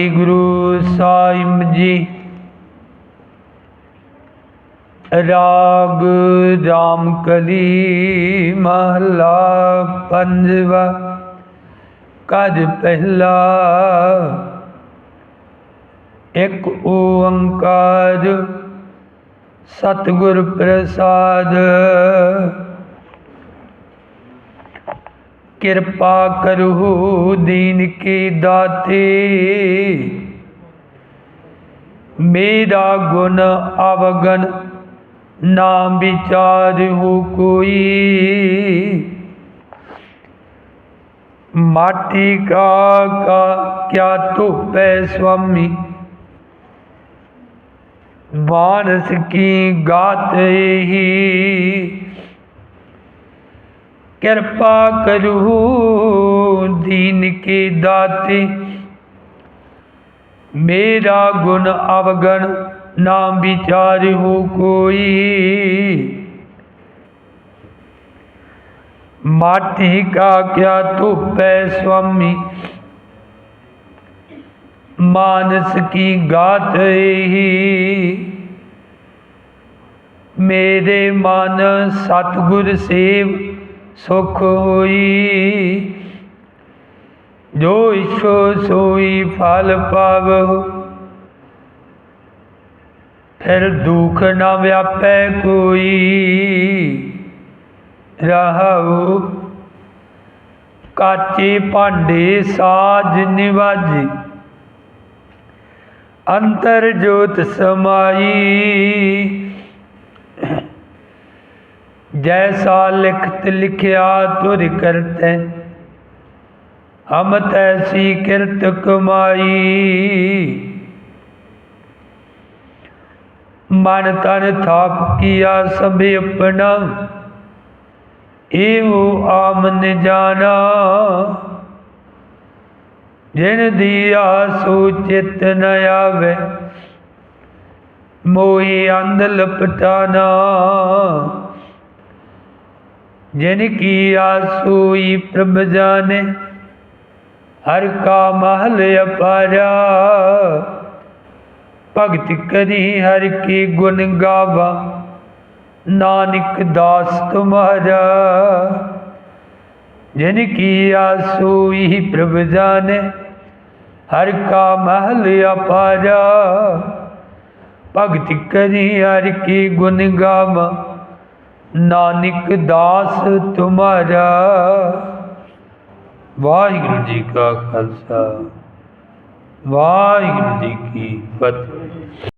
ਸ੍ਰੀ ਗੁਰੂ ਸਾਹਿਬ ਜੀ। ਰਾਗ ਰਾਮ ਕਲੀ ਮਹਲਾ ਪੰਜਵਾ। ਕਜ ਪਹਿਲਾ। ਇੱਕ ਓੰਕਾਰ। ਸਤਿਗੁਰ ਪ੍ਰਸਾਦ। ਕਿਰਪਾ ਕਰਹੁ ਦੀਨ ਕੀ ਦਾਤੇ। ਮੇਰਾ ਗੁਣ ਅਵਗਨ ਨਾ ਵਿਚਾਰਹੁ ਕੋਈ। ਮਾਟੀ ਕਾ ਕਾ ਕਿਆ ਧੋਪੈ ਸੁਆਮੀ। ਵਾਨਸ ਕੀ ਗਾਤ ਹੀ। ਕਿਰਪਾ ਕਰਹੁ ਦੀਨ ਕੀ ਦਾਤੇ। ਮੇਰਾ ਗੁਣ ਅਵਗਣ ਨਾ ਵਿਚਾਰਹੁ ਕੋਈ। ਮਾਟੀ ਕਾ ਕਿਆ ਧੁਪੈ ਸੁਆਮੀ। ਮਾਨਸ ਕੀ ਗਾਤ ਹੀ ਮੇਰੇ ਮਨ ਸਤਿਗੁਰ ਸੇਵ ਸੁਖ ਹੋਈ। ਜੋ ਇਛੋ ਸੋਈ ਫਲ ਪਾਵਹੁ ਫਿਰ ਦੁਖ ਨਾ ਵਿਆਪੈ ਕੋਈ। ਰਹਾਉ ਕਾਚੇ ਭਾਂਡੇ ਸਾਜ ਨਿਵਾਜੀ। ਅੰਤਰ ਜੋਤ ਸਮਾਈ। ਜੈਸਾ ਲਿਖਤ ਲਿਖਿਆ ਤੁਰ ਕਰਤੈ ਹਮ ਤੈਸੀ ਕਿਰਤ ਕਮਾਈ ਮਨ ਤਨ ਥਾਪ ਕੀਆ ਸਭ ਆਪਣਾ ਏਵੋ ਆਮਨ ਜਾਣਾ ਜਿਨ ਦੀਆ ਸੋ ਚਿਤ ਨ ਆਵੇ ਮੋਹਿ ਅੰਧ ਲਪਟਾਨਾ ਜਿਨ ਕੀ ਆਸੂਈ ਪ੍ਰਭ ਜਾਣੇ, ਹਰ ਕਾ ਮਹਲ ਅਪਾਰਾ। ਭਗਤ ਕਰੀ ਹਰ ਕੀ ਗੁਣ ਗਾਵਾ, ਨਾਨਕ ਦਾਸ ਤੁਮਾਰਾ। ਜਿਨ ਕੀ ਆਸੂਈ ਪ੍ਰਭ ਜਾਣੇ, ਹਰ ਕਾ ਮਹਲ ਅਪਾਰਾ। ਭਗਤ ਕਰੀ ਹਰ ਕੀ ਗੁਣ ਗਾਵਾ ਨਾਨਕ ਦਾਸ ਤੁਮਾਰਾ। ਵਾਹਿਗੁਰੂ ਜੀ ਕਾ ਖਾਲਸਾ। ਵਾਹਿਗੁਰੂ ਜੀ ਕੀ ਫਤਿਹ।